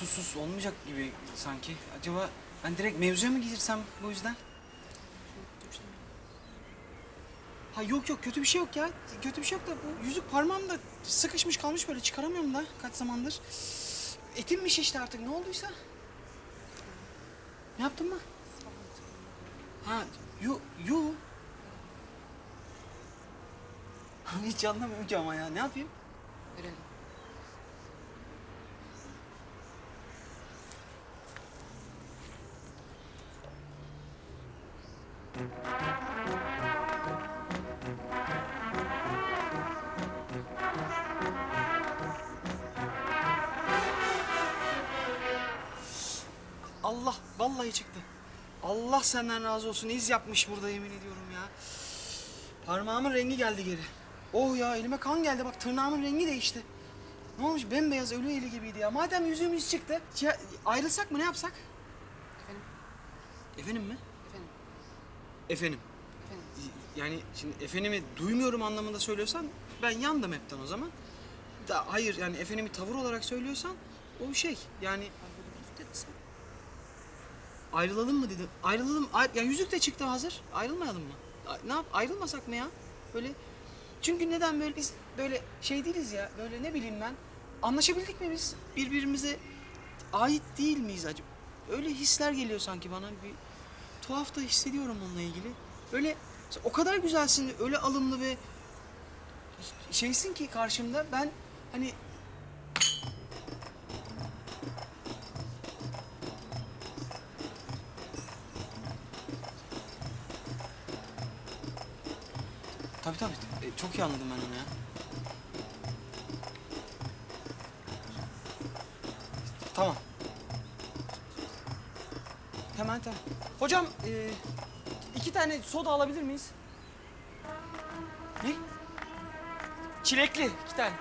susuz olmayacak gibi sanki. Acaba ben direkt mevzuya mı girsem bu yüzden? Ha yok yok kötü bir şey yok ya. Kötü bir şey yok da bu yüzük parmağımda sıkışmış kalmış böyle çıkaramıyorum da kaç zamandır. Etim mi şişti artık ne olduysa? Ne yaptın mı? Ha yu yu. Hiç anlamıyorum ki ama ya ne yapayım? Verelim. Allah vallahi çıktı. Allah senden razı olsun. İz yapmış burada yemin ediyorum ya. Parmağımın rengi geldi geri. Oh ya elime kan geldi bak tırnağımın rengi değişti. Ne olmuş bembeyaz ölü eli gibiydi ya. Madem yüzüğüm iz çıktı. Ya, ayrılsak mı ne yapsak? Efendim, Efendim mi? Efendim. Yani şimdi efendimi duymuyorum anlamında söylüyorsan ben yandım hepten o zaman. Da, hayır yani efendimi tavır olarak söylüyorsan o şey yani. Ayrılalım mı dedim. Ayrılalım. Ay- ya yüzük de çıktı hazır. Ayrılmayalım mı? A- Ne yap? Ayrılmasak mı ya? Böyle. Çünkü neden böyle biz böyle şey değiliz ya. Böyle ne bileyim ben. Anlaşabildik mi biz? Birbirimize ait değil miyiz acaba? Öyle hisler geliyor sanki bana. Bir tuhaf da hissediyorum onunla ilgili. Böyle o kadar güzelsin, öyle alımlı ve şeysin ki karşımda ben hani Tabii tabii. E, çok iyi anladım ben onu ya. Tamam. Hemen tamam. Hocam e, iki tane soda alabilir miyiz? Ne? Çilekli iki tane.